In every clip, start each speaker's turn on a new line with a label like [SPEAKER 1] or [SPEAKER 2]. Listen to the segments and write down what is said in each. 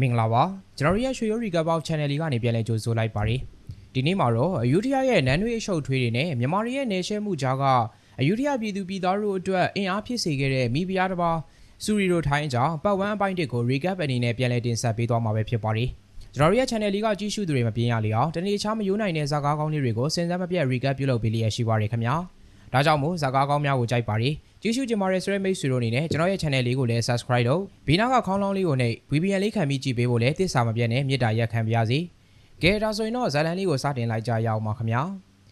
[SPEAKER 1] မင်္ဂလာပါကျွန်တော်တို့ရဲ့ရွှေရိုး recap of channel လေးကနေပြန်လည်ကြိုဆိုလိုက်ပါတယ်ဒီနေ့မှာတော့အယူထယာရဲ့နန်းနွေအရှုပ်ထွေးတွေနဲ့မြန်မာတွေရဲ့နေရှဲမှုကြားကအယူထယာပြည်သူပြည်သားတို့အတွက်အင်အားဖြစ်စေခဲ့တဲ့မိဖုရားတစ်ပါးစူရီတို့ထိုင်းအကြောင်းပတ်ဝန်းအပိုင်းတစ်ကို recap အနေနဲ့ပြန်လည်တင်ဆက်ပေးသွားမှာပဲဖြစ်ပါတယ်ကျွန်တော်တို့ရဲ့ channel လေးကကြည့်ရှုသူတွေမပြင်းရလေအောင်တနေ့ချားမယိုးနိုင်တဲ့ဇာကားကောင်းလေးတွေကိုစဉ်ဆက်မပြတ် recap ပြုလုပ်ပေးလျက်ရှိပါတယ်ခင်ဗျာဒါကြောင့်မို့ဇာကားကောင်းများကိုကြိုက်ပါတယ် ကြည့်ရှုကြပါရဆိုတဲ့မိတ်ဆွေတို့အနေနဲ့ကျွန်တော်ရဲ့ channel လေးကိုလည်း subscribe လုပ်ဘီနာကခေါင်းလောင်းလေးကိုနဲ့ VPN လေးခံပြီးကြည့်ပေးဖို့လည်းတစ္ဆာမပြတ်နဲ့မြစ်တာရက်ခံပါရစေ။ကဲဒါဆိုရင်တော့ဇာလန်လေးကိုစတင်လိုက်ကြရအောင်ပါခင်ဗျာ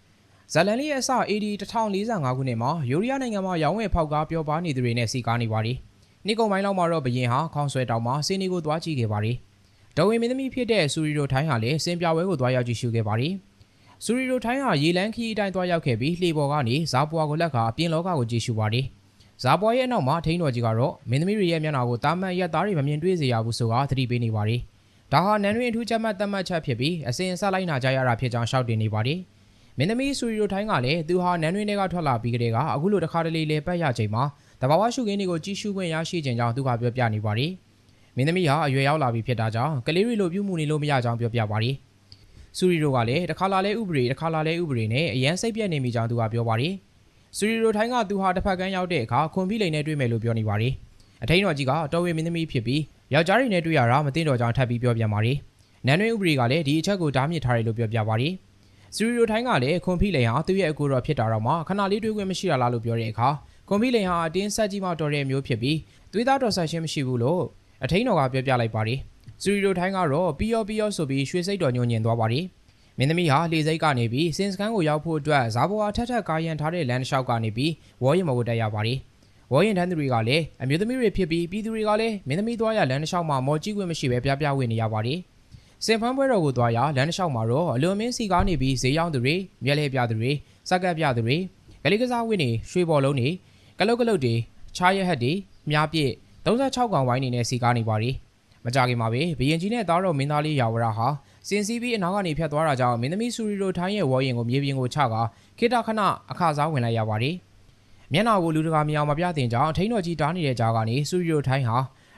[SPEAKER 1] ။ဇာလန်လေးရဲ့အစ AD 1045ခုနှစ်မှာယူရီးယားနိုင်ငံမှာရောင်းဝယ်ဖောက်ကားပြောပါနေသူတွေနဲ့စီကားနေပါသည်။နေ့ကုန်ပိုင်းလောက်မှာတော့ဘရင်ဟာခေါင်းဆွဲတောင်မှာစင်းနီကိုသွားကြည့်ခဲ့ပါသည်။ဒဝင်မင်းသမီးဖြစ်တဲ့ဆူရီရိုထိုင်းဟာလည်းစင်ပြဝဲကိုသွားရောက်ကြည့်ရှုခဲ့ပါသည်။ဆူရီရိုထိုင်းဟာရေလန်းခီအတိုင်းသွားရောက်ခဲ့ပြီးလှေပေါ်ကနေဇာပွားကိုလက်ကအပြင်လောကကိုကြည့်ရှုပါသည်။ ဇာပွားရဲ့အနောက်မှာထိန်းတော်ကြီးကတော့မင်းသမီးတွေရဲ့မျက်နှာကိုတာမန်ရက်သားတွေမမြင်တွေ့စေရဘူးဆိုတာသတိပေးနေပါတယ်။ဒါဟာနန်တွင်အထူးချက်မှတ်သတ်မှတ်ချက်ဖြစ်ပြီးအစဉ်အဆက်လိုက်နာကြရတာဖြစ်ကြောင်းရှောက်တင်နေပါတယ်။မင်းသမီးဆူရီရိုထိုင်းကလည်းသူဟာနန်တွင်တွေကထွက်လာပြီးကတည်းကအခုလိုတစ်ခါတလေလေပတ်ရချိန်မှာတဘာဝရှုခင်းတွေကိုကြီးရှုခွင့်ရရှိခြင်းကြောင့်သူကပြောပြနေပါတယ်။မင်းသမီးဟာအရွယ်ရောက်လာပြီဖြစ်တာကြောင့်ကလေးတွေလိုပြုမှုနေလို့မရကြောင်းပြောပြပါတယ်။ဆူရီရိုကလည်းတစ်ခါလာလဲဥပဒေတစ်ခါလာလဲဥပဒေနဲ့အရန်စိတ်ပြက်နေမိကြောင်းသူကပြောပါတယ်။ ဆူရီရိုထိုင်းကသူဟာတစ်ဖက်ကန်းရောက်တဲ့အခါခွန်ပြီးလိန်နဲ့တွေ့မယ်လို့ပြောနေပါတယ်။အထိန်တော်ကြီးကတော်ဝေမင်းသမီးဖြစ်ပြီးယောက်ျားတွေနဲ့တွေ့ရတာမသိတော့ကြောင်းထပ်ပြီးပြောပြန်ပါတယ်။နန်းတွင်းဥပဒေကလည်းဒီအချက်ကိုဓာတ်မြစ်ထားတယ်လို့ပြောပြပါတယ်။ဆူရီရိုထိုင်းကလည်းခွန်ပြီးလိန်ဟာသူ့ရဲ့အကူတော်ဖြစ်တာတော့မှခဏလေးတွေ့ခွင့်မရှိတာလားလို့ပြောတဲ့အခါခွန်ပြီးလိန်ဟာအတင်းဆက်ကြီးမှတော်တဲ့မျိုးဖြစ်ပြီးသွေးသားတော်ဆက်ရှင်းမရှိဘူးလို့အထိန်တော်ကပြောပြလိုက်ပါတယ်။ဆူရီရိုထိုင်းကတော့ပီယောပီယောဆိုပြီးရွှေစိတ်တော်ညှို့ညင်သွားပါတယ်။ မင်းသမီးဟာလေစိတ်ကနေပြီးစင်စကန်ကိုရောက်ဖို့အတွက်ဇာဘောအထက်ထက်ကားရန်ထားတဲ့လမ်းတစ်လျှောက်ကနေပြီးဝေါ်ရင်မကိုတက်ရပါတယ်။ဝေါ်ရင်တန်းသူတွေကလည်းအမျိုးသမီးတွေဖြစ်ပြီးပြည်သူတွေကလည်းမင်းသမီးသွားရလမ်းတစ်လျှောက်မှာမော်ကြီးခွင့်မရှိပဲပြပြဝေနေရပါတယ်။စင်ဖန်းပွဲတော်ကိုသွားရလမ်းတစ်လျှောက်မှာတော့အလွန်မင်းစီကားနေပြီးဈေးရောက်သူတွေမျက်လှည့်ပြသူတွေစက်ကပ်ပြသူတွေကလေးကစားဝင်းတွေရွှေဘော်လုံးတွေကလုတ်ကလုတ်တွေချားရဟက်တွေမြားပြည့်36កောင်ဝိုင်းနေနဲ့စီကားနေပါတယ်။မကြခင်မှာပဲဘရင်ကြီးနဲ့သားတော်မင်းသားလေးရာဝရဟာ စင်စီးပြီးအနောက်ကနေဖြတ်သွားတာကြောင့်မင်းသမီးဆူရီလိုထိုင်းရဲ့ဝေါ်ရင်ကိုမြေပြင်ကိုချကာခိတခဏအခါစားဝင်လိုက်ရပါတယ်။မျက်နှာကိုလူတကာမြောင်မပြတင်ကြောင်းထိန်းတော်ကြီးတားနေတဲ့ကြားကနေဆူရီလိုထိုင်းဟာ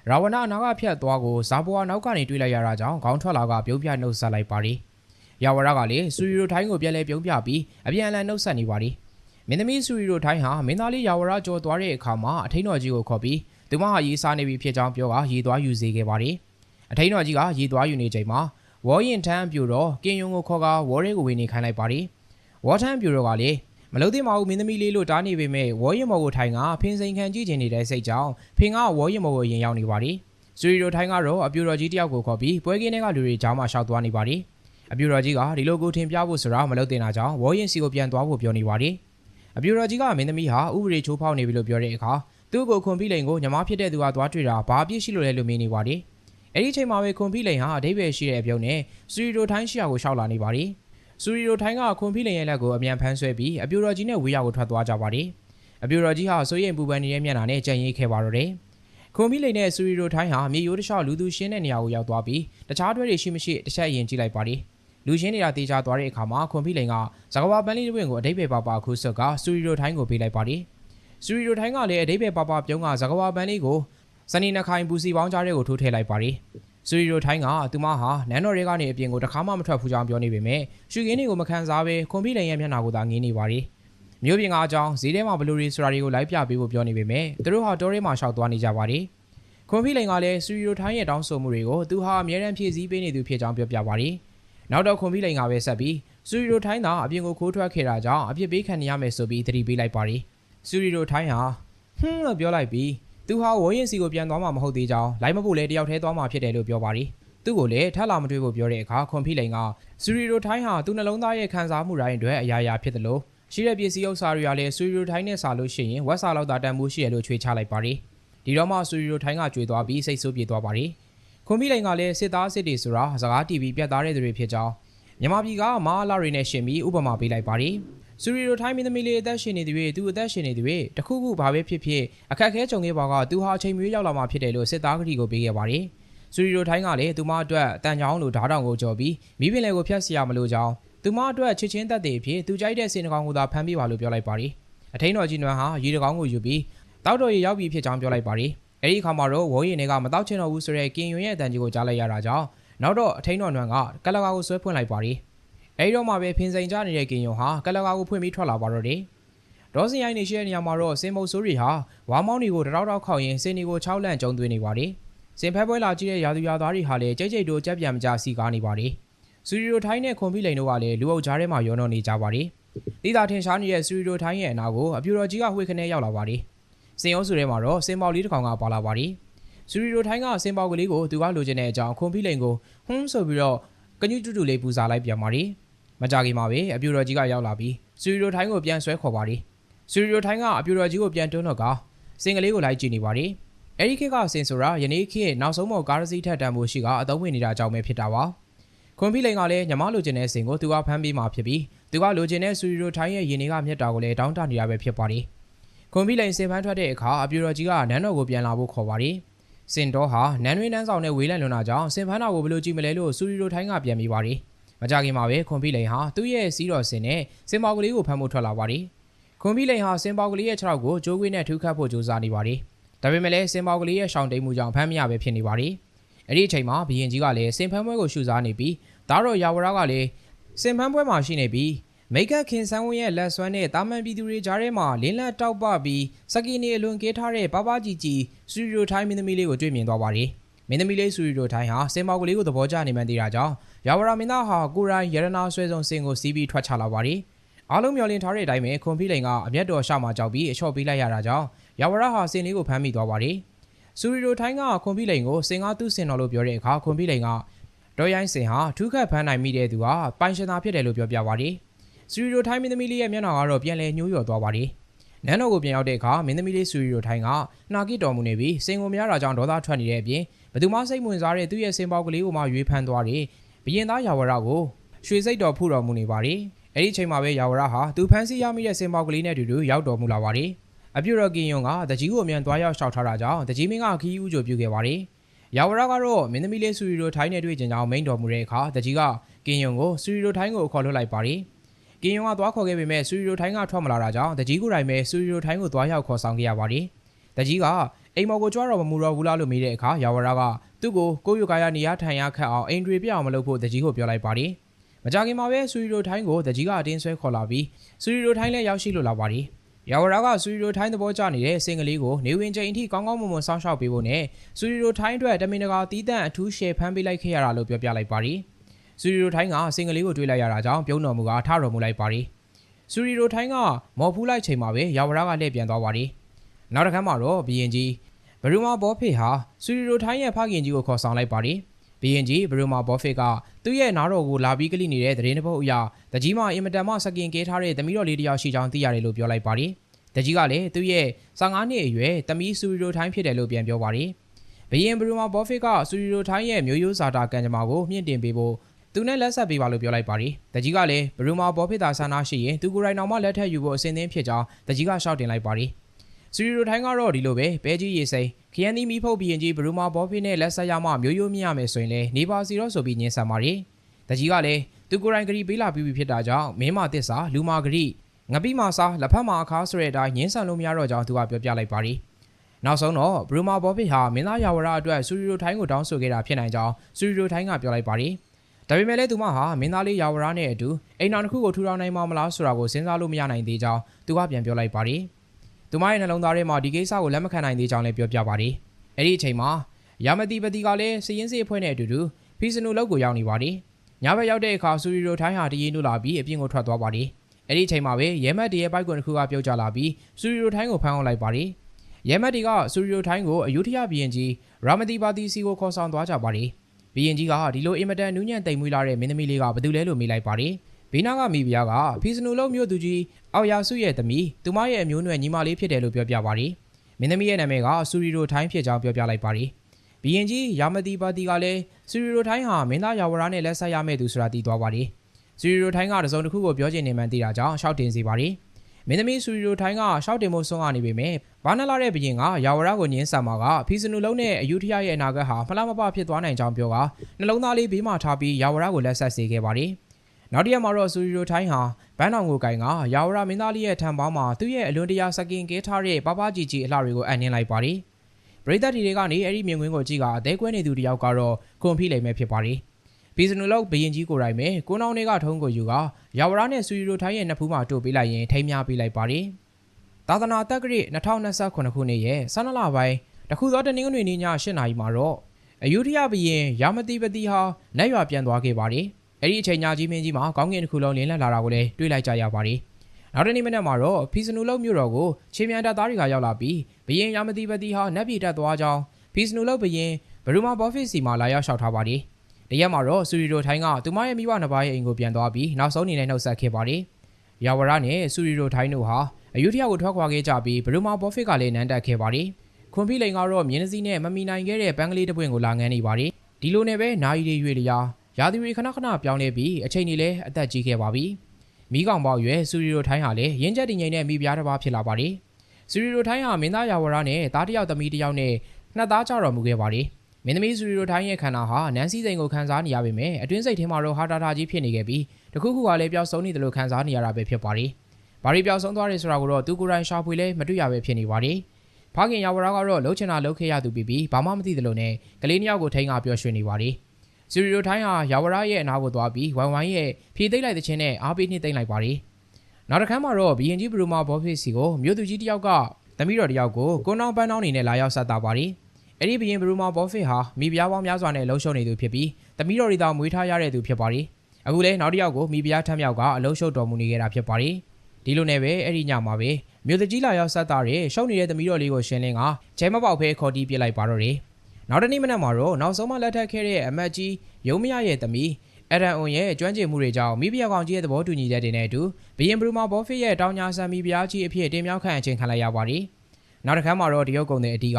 [SPEAKER 1] ရာဝဏအနောက်ကဖြတ်သွားကိုဇာဘောအနောက်ကနေတွေးလိုက်ရတာကြောင့်ခေါင်းထွက်လာကပြုံးပြနှုတ်ဆက်လိုက်ပါတယ်။ရာဝရကလည်းဆူရီလိုထိုင်းကိုပြန်လဲပြုံးပြပြီးအပြန်အလှန်နှုတ်ဆက်နေပါတယ်။မင်းသမီးဆူရီလိုထိုင်းဟာမင်းသားလေးရာဝရကြော်သွားတဲ့အခါမှာအထိန်တော်ကြီးကိုခေါ်ပြီးသူမဟာရေးစားနေပြီဖြစ်ကြောင်းပြောကရေသွားယူစေခဲ့ပါတယ်။အထိန်တော်ကြီးကရေသွားယူနေချိန်မှာ ဝေါ်ရင်ထမ်းပြူတော့ကင်ယုံကိုခေါ်ကဝေါ်ရဲကိုဝင်နေခိုင်းလိုက်ပါတယ်။ဝေါ်ထမ်းပြူတော့ကလည်းမလို့သိမအောင်မင်းသမီးလေးလို့တားနေပေမဲ့ဝေါ်ရင်မော်ကိုထိုင်ကဖင်စိန်ခံကြည့်ချင်နေတဲ့စိတ်ကြောင့်ဖင်ကဝေါ်ရင်မော်ကိုရင်ရောက်နေပါတယ်။စူရီတို့ထိုင်ကတော့အပြူတော်ကြီးတယောက်ကိုခေါ်ပြီးပွဲကင်းထဲကလူတွေကြားမှာရှောက်သွားနေပါတယ်။အပြူတော်ကြီးကဒီလိုကိုထင်ပြဖို့ဆိုတာမလုပ်တင်တာကြောင့်ဝေါ်ရင်စီကိုပြန်သွားဖို့ပြောနေပါတယ်။အပြူတော်ကြီးကမင်းသမီးဟာဥပဒေချိုးဖောက်နေပြီလို့ပြောတဲ့အခါသူ့ကိုခွန်ပြီးလိန်ကိုညီမဖြစ်တဲ့သူကသွားတွေ့တာဘာအပြစ်ရှိလို့လဲလို့မေးနေပါတယ်။ အဲ့ဒီချိန်မှာပဲခွန်ပြီးလိန်ဟာအဓိပ္ပာယ်ရှိတဲ့အပြုံးနဲ့စူရီတိုထိုင်းရှိရာကိုရှောက်လာနေပါတယ်။စူရီတိုထိုင်းကခွန်ပြီးလိန်ရဲ့လက်ကိုအမြန်ဖမ်းဆွဲပြီးအပြူတော်ကြီးနဲ့ဝေးရကိုထွက်သွားကြပါတယ်။အပြူတော်ကြီးဟာစိုးရိမ်ပူပန်နေတဲ့မျက်နှာနဲ့ကြံ့ရိပ်ခဲ့ပါတော့တယ်။ခွန်ပြီးလိန်နဲ့စူရီတိုထိုင်းဟာမြေရိုးတစ်လျှောက်လူသူရှင်းတဲ့နေရာကိုရောက်သွားပြီးတခြားတွဲတွေရှိမရှိတစ်ချက်ရင်ကြည့်လိုက်ပါတယ်။လူချင်းနေတာတေချာသွားတဲ့အခါမှာခွန်ပြီးလိန်ကဇကဘာပန်းလေးတစ်ပွင့်ကိုအဓိပ္ပာယ်ပါပါခုဆွတ်ကစူရီတိုထိုင်းကိုပေးလိုက်ပါတယ်။စူရီတိုထိုင်းကလည်းအဓိပ္ပာယ်ပါပါပြုံးကဇကဘာပန်းလေးကို စနီနှခိုင်ပူစီပေါင်းကြားတဲ့ကိုထိုးထည့်လိုက်ပါတယ်။စူရီတိုထိုင်းကသူမဟာနန်းတော်ရဲကနေအပြင်ကိုတခါမှမထွက်ဖူးကြောင်းပြောနေပေမဲ့ရှူကင်းတွေကိုမခံစားဘဲခွန်ပြီးလိန်ရဲ့မျက်နှာကိုသာငင်းနေပါတယ်။မျိုးပြင်ကအကြောင်းဈေးထဲမှာဘလူရီဆိုတာတွေကိုလိုက်ပြပေးဖို့ပြောနေပေမဲ့သူတို့ဟာတောထဲမှာရှောက်သွားနေကြပါတယ်။ခွန်ပြီးလိန်ကလည်းစူရီတိုထိုင်းရဲ့တောင်းဆိုမှုတွေကိုသူဟာအမြဲတမ်းဖြည့်ဆည်းပေးနေသူဖြစ်ကြောင်းပြောပြပါတယ်။နောက်တော့ခွန်ပြီးလိန်ကပဲဆက်ပြီးစူရီတိုထိုင်းသာအပြင်ကိုခိုးထွက်ခဲ့တာကြောင့်အပြစ်ပေးခံရမယ်ဆိုပြီးသတိပေးလိုက်ပါတယ်။စူရီတိုထိုင်းဟာဟွန်းလို့ပြောလိုက်ပြီး သူဟာဝေါ်ရင်စီကိုပြန်သွားမှာမဟုတ်သေးကြောင်းလိုက်မဖို့လဲတယောက်တည်းသွားမှာဖြစ်တယ်လို့ပြောပါတယ်။သူ့ကိုလည်းထပ်လာမတွေ့ဖို့ပြောတဲ့အခါခွန်ဖိလိန်ကစူရီရိုထိုင်းဟာသူ့နှလုံးသားရဲ့ခံစားမှုတိုင်းအတွက်အရာရာဖြစ်တယ်လို့ရှိတဲ့ပစ္စည်းဥစ္စာတွေကလည်းစူရီရိုထိုင်းနဲ့စာလို့ရှိရင်ဝက်စာလောက်သာတန်မှုရှိရလို့ချွေချလိုက်ပါတယ်။ဒီတော့မှစူရီရိုထိုင်းကကြွေသွားပြီးစိတ်ဆိုးပြေသွားပါတယ်။ခွန်ဖိလိန်ကလည်းစစ်သားစစ်တွေဆိုတာစကားတီဗီပြတ်သားတဲ့သူတွေဖြစ်ကြောင်းမြန်မာပြည်ကမဟာလာတွေနဲ့ရှင်ပြီးဥပမာပေးလိုက်ပါတ ယ်။စူရီရိုထိုင်းမင်းသမီးလေးအသက်ရှင်နေသူတွေသူအသက်ရှင်နေသူတွေတခုခုဘာပဲဖြစ်ဖြစ်အခက်ခဲကြုံခဲ့ပါကသူဟာအချိန်မွေးရောက်လာမှဖြစ်တယ်လို့စစ်သားကတိကိုပေးခဲ့ပါတယ်။စူရီရိုထိုင်းကလည်းသူမအတွက်အတန်ကြောင်လိုဓားတောင်ကိုကြော်ပြီးမိပင်လေကိုဖျက်စီရမလို့ကြောင်းသူမအတွက်ချစ်ချင်းသက်သေအဖြစ်သူကြိုက်တဲ့စင်တကောင်ကိုသာဖမ်းပေးပါလို့ပြောလိုက်ပါတယ်။အထိန်တော်ကြီးနွမ်းဟာရေတကောင်ကိုယူပြီးတောက်တော်ရေရောက်ပြီးဖြစ်ကြောင်းပြောလိုက်ပါတယ်။အဲဒီအခါမှာတော့ဝုံးရင်တွေကမတောက်ချင်တော့ဘူးဆိုတဲ့ကင်ယွန်ရဲ့အတန်ကြီးကိုကြားလိုက်ရတာကြောင့်နောက်တော့အထိန်တော်နွမ်းကကလကာကိုဆွဲဖွင့်လိုက်ပါရီ အဲဒီတော့မှပဲဖင်စိန်ကြနေတဲ့ကင်ယွန်ဟာကလကာကိုဖွင့်ပြီးထွက်လာပါတော့တယ်ဒေါစင်ရိုင်းနေရှိတဲ့နေရာမှာတော့စင်မုတ်ဆိုးရီဟာဝါမောင်းတွေကိုတရောက်တောက်ခောက်ရင်းစင်ဒီကို၆လန့်ကျုံသွင်းနေပါတယ်စင်ဖက်ပွဲလာကြည့်တဲ့ရာသူရာသားတွေဟာလည်းကြိတ်ကြိတ်တို့ကြက်ပြန်မကြစီကားနေပါတယ်စူရီရိုထိုင်းနဲ့ခွန်ပီလိန်တို့ကလည်းလူအုပ်ကြားထဲမှာရောနှောနေကြပါတယ်တိတာထင်ရှားနေတဲ့စူရီရိုထိုင်းရဲ့အနာကိုအပြူတော်ကြီးကဝှေ့ခနဲ့ရောက်လာပါတယ်စင်ရုံးစုထဲမှာတော့စင်ပေါလေးတစ်ကောင်ကပါလာပါတယ်စူရီရိုထိုင်းကစင်ပေါကလေးကိုသူကလိုချင်တဲ့အကြောင်းခွန်ပီလိန်ကိုဟွန်းဆိုပြီးတော့ကညွတူတူလေးပူဇာလိုက်ပြန်ပါတယ် မကြခင်မှာပဲအပြူတော်ကြီးကရောက်လာပြီးစူရီရိုထိုင်းကိုပြန်ဆွဲခေါ်ပါတယ်စူရီရိုထိုင်းကအပြူတော်ကြီးကိုပြန်တွန်းတော့ကစင်ကလေးကိုလိုက်ကြည့်နေပါတယ်အဲ့ဒီခေတ်ကစင်ဆိုတာယနေ့ခေတ်နောက်ဆုံးမော်ကားရစီထက်တန်ဖို့ရှိကအသုံးဝင်နေတာကြောင့်ပဲဖြစ်တာပါခွန်ပီလိန်ကလည်းညီမလိုချင်တဲ့စင်ကိုသူကဖမ်းပေးมาဖြစ်ပြီးသူကလိုချင်တဲ့စူရီရိုထိုင်းရဲ့ရင်တွေကမြတ်တာကိုလည်းတောင်းတနေတာပဲဖြစ်ပါတယ်ခွန်ပီလိန်စင်ဖမ်းထွက်တဲ့အခါအပြူတော်ကြီးကနန်းတော်ကိုပြန်လာဖို့ခေါ်ပါတယ်စင်တော်ဟာနန်းရင်းနန်းဆောင်နဲ့ဝေးလံလွန်တာကြောင့်စင်ဖမ်းတာကိုဘယ်လိုကြည့်မလဲလို့စူရီရိုထိုင်းကပြန်ပြီးပါတယ် မကြခင်မှာပဲခွန်ပီလိန်ဟာသူ့ရဲ့စီးတော်စင်နဲ့စင်ပေါကလေးကိုဖမ်းဖို့ထွက်လာပါတယ်ခွန်ပီလိန်ဟာစင်ပေါကလေးရဲ့ခြေထောက်ကိုကြိုးကွေးနဲ့ထူးခတ်ဖို့ကြိုးစားနေပါတယ်ဒါပေမဲ့လည်းစင်ပေါကလေးရဲ့ရှောင်းတိမ်မှုကြောင့်ဖမ်းမရပဲဖြစ်နေပါတယ်အဲ့ဒီအချိန်မှာဘီရင်ကြီးကလည်းစင်ဖမ်းပွဲကိုရှုစားနေပြီးဒါတော့ယာဝရကလည်းစင်ဖမ်းပွဲမှာရှိနေပြီးမိကခင်ဆန်းဝင်းရဲ့လက်စွမ်းနဲ့တာမန်ပြည်သူတွေကြားထဲမှာလင်းလက်တောက်ပပြီးစကီနီအလွန်ကေးထားတဲ့ပပကြီးကြီးစူရီယိုထိုင်းမင်းသမီးလေးကိုတွေ့မြင်သွားပါတယ်။ မင်းသမီးလေးစူရီယိုထိုင်းဟာစင်မောက်ကလေးကိုသဘောကျနေမှန်းသိတာကြောင့်ယာဝရမင်းသားဟာကိုရိုင်းရတနာဆွဲဆောင်စင်ကိုစီးပြီးထွက်ချလာပါတယ်။အားလုံးမျှော်လင့်ထားတဲ့အတိုင်းပဲခွန်ဖိလိန်ကအမျက်တော်ရှောက်မှကြောက်ပြီးအချော့ပေးလိုက်ရတာကြောင့်ယာဝရဟာစင်လေးကိုဖမ်းမိသွားပါတယ်။စူရီယိုထိုင်းကခွန်ဖိလိန်ကိုစင်ကားသူ့စင်တော်လို့ပြောတဲ့အခါခွန်ဖိလိန်ကဒေါ်ရိုင်းစင်ဟာထူးခတ်ဖမ်းနိုင်မိတဲ့သူဟာပိုင်ရှင်သာဖြစ်တယ်လို့ပြောပြပါတယ်။စူရီယိုထိုင်းမင်းသမီးလေးရဲ့မျက်နှာကတော့ပြန်လဲညှိုးလျော်သွားပါတယ်။နန်းတော်ကိုပြန်ရောက်တဲ့အခါမင်းသမီးလေးစူရီယိုထိုင်းကနှာကိတော်မူနေပြီးစင်ကိုမရတာကြောင့်ဒေါသထွက်နေတဲ့အပြင် ဘသူမှစိတ်ဝင်စားတဲ့သူ့ရဲ့စင်ပေါက်ကလေးကိုမှရွေးဖမ်းသွားတယ်။ဘရင်သားယာဝရကိုရွှေစိတ်တော်ဖူတော်မူနေပါတယ်။အဲ့ဒီအချိန်မှာပဲယာဝရဟာသူဖမ်းဆီးရမိတဲ့စင်ပေါက်ကလေးနဲ့အတူတူရောက်တော်မူလာပါတယ်။အပြုတော်ကင်ယွန်ကတကြီးကိုအမြန်သွားရောက်ရှောက်ထားတာကြောင့်တကြီးမင်းကခီးဦးကြိုပြုခဲ့ပါတယ်။ယာဝရကတော့မင်းသမီးလေးစူရီရိုထိုင်းနဲ့တွေ့ကြကြောင်းမိန်တော်မူတဲ့အခါတကြီးကကင်ယွန်ကိုစူရီရိုထိုင်းကိုခေါ်လွှတ်လိုက်ပါတယ်။ကင်ယွန်ကသွားခေါ်ခဲ့ပေမဲ့စူရီရိုထိုင်းကထွက်မလာတာကြောင့်တကြီးကိုယ်တိုင်ပဲစူရီရိုထိုင်းကိုသွားရောက်ခေါ်ဆောင်ခဲ့ရပါတယ်။တကြီးက အိမ်မော်ကိုကြွားတော့မမူတော့ဘူးလားလို့မေးတဲ့အခါယာဝရကသူ့ကိုကိုယုကာယနေရထိုင်ရခတ်အောင်အိမ်တွေပြအောင်မလုပ်ဖို့တကြီးကိုပြောလိုက်ပါတယ်။မကြခင်မှာပဲစူရီရိုထိုင်းကိုတကြီးကအတင်းဆွဲခေါ်လာပြီးစူရီရိုထိုင်းလည်းရောက်ရှိလို့လာပါတယ်။ယာဝရကစူရီရိုထိုင်းသဘောကျနေတဲ့စင်ကလေးကိုနေဝင်ချိန်အထိကောင်းကောင်းမွန်မွန်စောင့်ရှောက်ပေးဖို့နဲ့စူရီရိုထိုင်းအတွက်တမင်တကာတီးတန့်အထူးရှယ်ဖမ်းပေးလိုက်ခဲ့ရတာလို့ပြောပြလိုက်ပါတယ်။စူရီရိုထိုင်းကစင်ကလေးကိုတွေးလိုက်ရတာကြောင့်ပြုံးတော်မူကထတော်မူလိုက်ပါတယ်။စူရီရိုထိုင်းကမော်ဖူးလိုက်ချိန်မှာပဲယာဝရကလှည့်ပြန်သွားပါတယ်။ နောက်တစ်ခါမှတော့ဘီရင်ကြီးဘရူမာဘောဖေဟာစူရီရိုထိုင်းရဲ့ဖခင်ကြီးကိုခေါ်ဆောင်လိုက်ပါတယ်။ဘီရင်ကြီးဘရူမာဘောဖေကသူ့ရဲ့နားတော်ကိုလာပြီးကလိနေတဲ့သတင်းတစ်ပုဒ်အရာတကြီးမအင်မတန်မှစကင်ကဲထားတဲ့သမီးတော်လေးတစ်ယောက်ရှိကြောင်းသိရတယ်လို့ပြောလိုက်ပါတယ်။တကြီးကလည်းသူ့ရဲ့15နှစ်အရွယ်သမီးစူရီရိုထိုင်းဖြစ်တယ်လို့ပြန်ပြောပါတယ်။ဘီရင်ဘရူမာဘောဖေကစူရီရိုထိုင်းရဲ့မျိုးရိုးစာတာကံကြမ္မာကိုမြင့်တင်ပေးဖို့သူနဲ့လက်ဆက်ပေးပါလို့ပြောလိုက်ပါတယ်။တကြီးကလည်းဘရူမာဘောဖေသာဆန္ဒရှိရင်သူကိုယ်တိုင်တော်မှလက်ထပ်ယူဖို့အစဉ်သင်းဖြစ်ကြောင်းတကြီးကရှောက်တင်လိုက်ပါတယ်။ စူရီရိုထိုင်းကတော့ဒီလိုပဲပဲကြီးရေစိန်ခရန်ဒီမီဖုတ်ဘီရင်ကြီးဘရူမာဘောဖေနဲ့လက်ဆက်ရမှမျိုးရိုးမြင့်ရမယ်ဆိုရင်လည်းနေပါစီတော့ဆိုပြီးညင်ဆန်ပါတယ်။တကြီးကလည်းသူကိုယ်တိုင်ဂရီပေးလာပြီးပြီဖြစ်တာကြောင့်မင်းမသစ္စာလူမာဂရီငပိမာစာလက်ဖက်မာအခါဆိုတဲ့အတိုင်းညင်းဆန်လို့မရတော့ကြောင်းသူကပြောပြလိုက်ပါတယ်။နောက်ဆုံးတော့ဘရူမာဘောဖစ်ဟာမင်းသားယာဝရအတွက်စူရီရိုထိုင်းကိုတောင်းဆိုခဲ့တာဖြစ်နိုင်ကြောင်းစူရီရိုထိုင်းကပြောလိုက်ပါတယ်။ဒါပေမဲ့လည်းသူမဟာမင်းသားလေးယာဝရနဲ့အတူအိမ်တော်တစ်ခုကိုထူထောင်နိုင်မှာမလားဆိုတာကိုစဉ်းစားလို့မရနိုင်သေးကြောင်းသူကပြန်ပြောလိုက်ပါတယ်။ သူမရဲ့နှလုံးသားထဲမှာဒီကိစ္စကိုလက်မခံနိုင်သေးကြောင်းလည်းပြောပြပါတယ်။အဲ့ဒီအချိန်မှာယာမတိပတိကလည်းစည်ရင်စီအဖွဲ့နဲ့အတူတူဖီစနူလောက်ကိုရောက်နေပါတယ်။ညဘက်ရောက်တဲ့အခါစူရီရိုထိုင်းဟာတရင်တို့လာပြီးအပြင်ကိုထွက်သွားပါတယ်။အဲ့ဒီအချိန်မှာပဲရဲမတ်တီရဲ့ဘိုက်ကွန်တစ်ခုကပြုတ်ကျလာပြီးစူရီရိုထိုင်းကိုဖမ်းအောင်လိုက်ပါတယ်။ရဲမတ်တီကစူရီရိုထိုင်းကိုအယူထရဘီရင်ကြီးရာမတိပါတီစီကိုခေါ်ဆောင်သွားကြပါတယ်။ဘီရင်ကြီးကဒီလိုအင်မတန်နူးညံ့တိမ်မွေးလာတဲ့မင်းသမီးလေးကဘာတူလဲလို့မေးလိုက်ပါတယ်။ ဘေးနားကမိဖုရားကဖီစနူလုံးမြို့သူကြီးအောက်ယာစုရဲ့သမီးသူမရဲ့အမျိုးနွယ်ညီမလေးဖြစ်တယ်လို့ပြောပြပါတယ်။မင်းသမီးရဲ့နာမည်ကစူရီရိုထိုင်းဖြစ်ကြောင်းပြောပြလိုက်ပါတယ်။ဘီရင်ကြီးရာမတိပါတီကလည်းစူရီရိုထိုင်းဟာမင်းသားယာဝရနဲ့လက်ဆက်ရမယ့်သူဆိုတာသိသွားပါတယ်။စူရီရိုထိုင်းကတစုံတစ်ခုကိုပြောချင်နေမှန်းသိတာကြောင့်ရှောက်တင်စီပါတယ်။မင်းသမီးစူရီရိုထိုင်းကရှောက်တင်မှုဆုံးကနေပေမဲ့ဘာနလာတဲ့ဘရင်ကယာဝရကိုညင်းဆန်မှာကဖီစနူလုံးနဲ့အယူထရရဲ့အနာဂတ်ဟာဖလားမပဖြစ်သွားနိုင်ကြောင်းပြောကနှလုံးသားလေးဘေးမှာထားပြီးယာဝရကိုလက်ဆက်စေခဲ့ပါတယ်။ နောက်တစ်ရက်မှာတော့စူရီရိုထိုင်းဟာဘန်းတောင်ကိုကင်ကယာဝရမင်းသားလေးရဲ့ထံပေါင်းမှာသူ့ရဲ့အလွန်တရာစကင်ကဲထားတဲ့ပပကြီးကြီးအလှတွေကိုအန်နှင်းလိုက်ပါတယ်။ပရိသတ်တီတွေကနေအဲ့ဒီမြင်ကွင်းကိုကြည့်ကအသေးကွဲနေသူတယောက်ကတော့ခွန်ဖိလိမ့်မဲ့ဖြစ်ပါတယ်ဘီစနူလောက်ဘရင်ကြီးကိုယ်တိုင်ပဲကိုနောင်တွေကထုံးကိုယူကယာဝရနဲ့ဆူရီရိုထိုင်းရဲ့နှစ်ဖူးမှာတို့ပေးလိုက်ရင်ထိမ်းများပေးလိုက်ပါတယ်သာသနာတက္ကရာ2029ခုနှစ်ရဲ့12လပိုင်းတခုသောတနင်္ဂနွေနေ့ည8နာရီမှာတော့အယူထယဘရင်ယာမတိပတိဟာနတ်ရွာပြန်သွားခဲ့ပါတယ် အဲ့ဒီအချိန်ညကြီးမင်းကြီးမှာကောင်းကင်တစ်ခုလုံးလင်းလက်လာတာကိုလည်းတွေ့လိုက်ကြရပါတယ်နောက်တနေ့မနက်မှာတော့ဖီစနူလောက်မြို့တော်ကိုချင်းမြန်တပ်သားတွေကရောက်လာပြီးဘရင်ယာမတိပတိဟာနတ်ပြည်တက်သွားကြောင်းဖီစနူလောက်ဘရင်ဘရူမာဘော့ဖစ်စီမှာလာရောက်လျှောက်ထားပါတယ်တရက်မှာတော့ဆူရီရိုထိုင်းကသူမရဲ့မိဘနှစ်ပါးရဲ့အိမ်ကိုပြန်သွားပြီးနောက်ဆုံးအနေနဲ့နှုတ်ဆက်ခဲ့ပါတယ်ယာဝရနဲ့ဆူရီရိုထိုင်းတို့ဟာအယူထယကိုထွက်ခွာခဲ့ကြပြီးဘရူမာဘော့ဖစ်ကလည်းနန်းတက်ခဲ့ပါတယ်ခွန်ဖိလိန်ကတော့မြင်းစည်းနဲ့မမီနိုင်ခဲ့တဲ့ပန်းကလေးတစ်ပွင့်ကိုလာငန်းနေပါတယ်ဒီလိုနဲ့ပဲနာရီတွေရွေလျာ ရာသီတွေခဏခဏပြောင်းလဲပြီးအချိန်တွေလည်းအသက်ကြီးခဲ့ပါပြီမိကောင်ပေါက်ရွယ်ဆူရီရိုထိုင်းဟာလည်းရင်းချက်တည်ငြိမ်တဲ့မိဖုရားတစ်ပါးဖြစ်လာပါတယ်ဆူရီရိုထိုင်းဟာမင်းသားယာဝရနဲ့သားတစ်ယောက်သမီးတစ်ယောက်နဲ့နှစ်သားကြတော်မူခဲ့ပါတယ်မင်းသမီးဆူရီရိုထိုင်းရဲ့ခန္ဓာဟာနန်းစည်းစိန်ကိုခန်းစားနေရပေမဲ့အတွင်းစိတ်ထဲမှာတော့ဟာတာတာကြီးဖြစ်နေခဲ့ပြီးတခုခုကလည်းပျောက်ဆုံးနေတယ်လို့ခန်းစားနေရတာပဲဖြစ်ပါတယ်ဘာရီပျောက်ဆုံးသွားတယ်ဆိုတာကိုတော့သူကိုယ်တိုင်ရှာဖွေလဲမတွေ့ရပဲဖြစ်နေပါတယ်ဖခင်ယာဝရကတော့လှုပ်ချင်တာလှုပ်ခဲ့ရသူပြီးပြီးဘာမှမသိတယ်လို့နဲ့ကလေးနှစ်ယောက်ကိုထိန်းကပျော်ရွှင်နေပါတယ် ဆူရီရိုထိုင်းဟာယာဝရရဲ့အနာကိုသွားပြီးဝိုင်ဝိုင်းရဲ့ဖြေသိမ့်လိုက်တဲ့ချင်းနဲ့အားပေးနှိမ့်သိမ့်လိုက်ပါတယ်နောက်တစ်ခါမှတော့ဘီရင်ကြီးဘရူမာဘောဖေးစီကိုမြို့သူကြီးတစ်ယောက်ကသမီးတော်တစ်ယောက်ကိုကွန်းအောင်ပန်းအောင်နေနဲ့လာရောက်ဆက်တာပါတယ်အဲ့ဒီဘီရင်ဘရူမာဘောဖေးဟာမိဖုရားပေါင်းများစွာနဲ့လှုပ်ရှုပ်နေသူဖြစ်ပြီးသမီးတော်တွေသာမွေးထားရတဲ့သူဖြစ်ပါတယ်အခုလဲနောက်တစ်ယောက်ကိုမိဖုရားထမ်းမြောက်ကအလုံးရှုပ်တော်မူနေခဲ့တာဖြစ်ပါတယ်ဒီလိုနဲ့ပဲအဲ့ဒီညမှာပဲမြို့တကြီးလာရောက်ဆက်တာတဲ့ရှုံနေတဲ့သမီးတော်လေးကိုရှင်းလင်းကကျဲမပေါက်ဖဲခေါ်တီးပြစ်လိုက်ပါတော့တယ် နောက်တနေ့မနက်မှာတော့နောက်ဆုံးမှလက်ထပ်ခဲ့တဲ့အမတ်ကြီးရုံမရရဲ့သမီးအရန်အွန်ရဲ့ကျွမ်းကျင်မှုတွေကြောင့်မိဖုရားကောင်ကြီးရဲ့သဘောတူညီချက်တွေနဲ့အတူဘီယင်ဘရူမာဘောဖစ်ရဲ့တောင်ညာဆန်မိဖုရားကြီးအဖြစ်တင်မြောက်ခံအချင်းခံလိုက်ရပါတယ်နောက်တစ်ခါမှာတော့တရုတ်ကုံတဲ့အတီက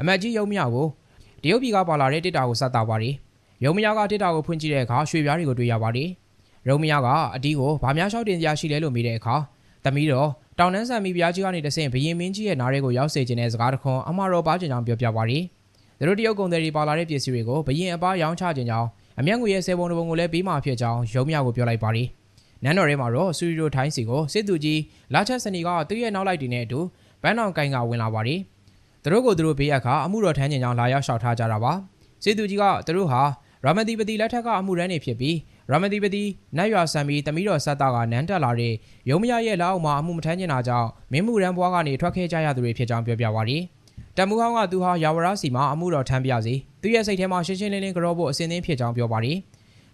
[SPEAKER 1] အမတ်ကြီးရုံမရကိုတရုတ်ပြည်ကပါလာတဲ့တစ်တာကိုစတာပါတယ်ရုံမရကတစ်တာကိုဖွင့်ကြည့်တဲ့အခါရွှေပြားတွေကိုတွေ့ရပါတယ်ရုံမရကအတီကိုဗာများလျှောက်တင်စရာရှိလဲလို့မေးတဲ့အခါသမီးတော်တောင်နှန်းဆန်မိဖုရားကြီးကနေတဆင့်ဘရင်မင်းကြီးရဲ့နားရဲကိုရောက်စေခြင်းတဲ့စကားတခွန်းအမှားတော်ပါခြင်းကြောင့်ပြောပြပါတယ်။ သူတို့တရုတ်ကုန်သည်တွေပါလာတဲ့ပစ္စည်းတွေကိုဘရင်အပားရောင်းချခြင်းကြောင့်အမျက်ငွေရဲ့ဆယ်ပုံတစ်ပုံကိုလည်းပေးမှဖြစ်ကြောင်းရုံမြကိုပြောလိုက်ပါတယ်။နန်းတော်ထဲမှာတော့ဆူရီရိုထိုင်းစီကိုစစ်သူကြီးလာချက်စနီကသူ့ရဲ့နောက်လိုက်တင်တဲ့အတူဘန်းတော်ကိုင်ကဝင်လာပါတယ်။သူတို့ကိုသူတို့ဘေးအခါအမှုတော်ထမ်းခြင်းကြောင့်လာရောက်လျှောက်ထားကြတာပါ။စစ်သူကြီးကသူတို့ဟာရာမတိပတိလက်ထက်ကအမှုရန်နေဖြစ်ပြီးရမတိပတိနတ်ရွာဆံပြီးတမီးတော်ဆက်တာကနန်းတက်လာတဲ့ရုံမရရဲ့လက်အောက်မှာအမှုမထမ်းကျင်တာကြောင့်မင်းမှုရန်ဘွားကနေထွက်ခဲကြရသူတွေဖြစ်ကြောင်းပြောပြပါသည် တမူဟောင်းကသူဟာယာဝရစီမှာအမှုတော်ထမ်းပြစီသူရဲ့စိတ်ထဲမှာရှင်းရှင်းလင်းလင်းကြောဖို့အစင်းသင်းဖြစ်ကြောင်းပြောပါသည်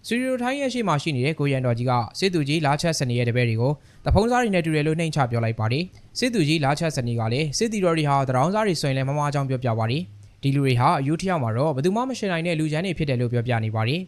[SPEAKER 1] စူရီယိုထိုင်းရဲ့ရှေ့မှာရှိနေတဲ့ကိုရန်တော်ကြီးကစစ်သူကြီးလာချက်စနေရဲ့တပည့်တွေကိုတဖုံးစားတွေနဲ့တူတယ်လို့နှိမ်ချပြောလိုက်ပါတယ်စစ်သူကြီးလာချက်စနေကလည်းစစ်တီတော်တွေဟာတရောင်းစားတွေဆိုရင်လည်းမမအောင်ပြောပြပါတယ်ဒီလူတွေဟာအယူထရောက်မှာတော့ဘယ်သူမှမရှင်နိုင်တဲ့လူချမ်းတွေဖြစ်တယ်လို့ပြောပြနေပါတယ်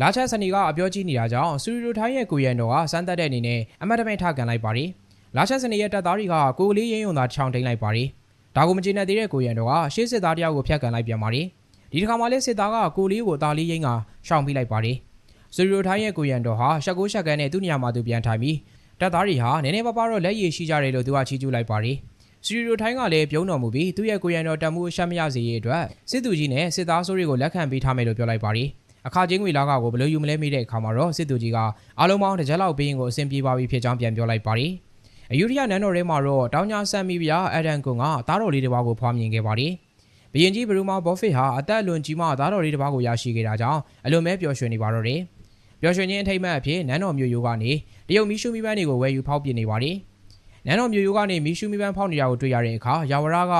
[SPEAKER 1] လာချက်စနီကအပြောကြီးနေတာကြောင့်ဆူရီရိုထိုင်းရဲ့ကိုရန်တော်ကစမ်းသက်တဲ့အနေနဲ့အမတ်တမိတ်ထကန်လိုက်ပါတယ်။လာချက်စနီရဲ့တပ်သားတွေကကိုကလေးရင်းယုံသာချောင်းထိန်လိုက်ပါတယ်။ ဒါကိုမကျေနပ်သေးတဲ့ကိုရန်တော်ကရှေ့စစ်သားတယောက်ကိုဖျက်ကန်လိုက်ပြန်ပါတယ်။ဒီတစ်ခါမှလည်းစစ်သားကကိုလေးကိုတာလေးရင်းကရှောင်ပြလိုက်ပါတယ်။ဆူရီရိုထိုင်းရဲ့ကိုရန်တော်ဟာရှက်ကိုရှက်ကန်နဲ့သူ့နေရာမှာသူပြန်ထိုင်ပြီးတပ်သားတွေဟာနည်းနည်းပါးပါးတော့လက်ရည်ရှိကြတယ်လို့သူကချီးကျူးလိုက်ပါတယ်။စီရီရိုထိုင်းကလည်းပြုံးတော်မူပြီးသူ့ရဲ့ကိုရန်တော်တမှုအရှက်မရစေရေးအတွက်စစ်သူကြီးနဲ့စစ်သားဆိုးတွေကိုလက်ခံပေးထားမယ်လို့ပြောလိုက်ပါတယ်။အခါချင်းငွေလာကကိုဘယ်လိုယူမလဲမေးတဲ့အခါမှာတော့စစ်သူကြီးကအားလုံးပေါင်းတစ်ကြက်လောက်ပေးရင်ကိုအဆင်ပြေပါပြီဖြစ်ကြောင်းပြန်ပြောလိုက်ပါတယ်။ အယူရီးယားနန်းတော်ထဲမှာတော့တောင်ညာဆန်မီဗျာအဒန်ကွန်ကသားတော်လေးတစ်ပါးကိုဖွားမြင်ခဲ့ပါတယ်။ဘရင်ကြီးဘရူမာဘော့ဖစ်ဟာအသက်အလွန်ကြီးမှသားတော်လေးတစ်ပါးကိုရရှိခဲ့တာကြောင့်အလွန်ပဲပျော်ရွှင်နေပါတော့တယ်။ပျော်ရွှင်ခြင်းအထိမ်းအမှတ်အဖြစ်နန်းတော်မျိုးရိုးကနေတရုတ်မီရှူမီပန်းတွေကိုဝယ်ယူဖောက်ပြနေပါတယ်။နန်းတော်မျိုးရိုးကနေမီရှူမီပန်းဖောက်နေတာကိုတွေ့ရတဲ့အခါယာဝရက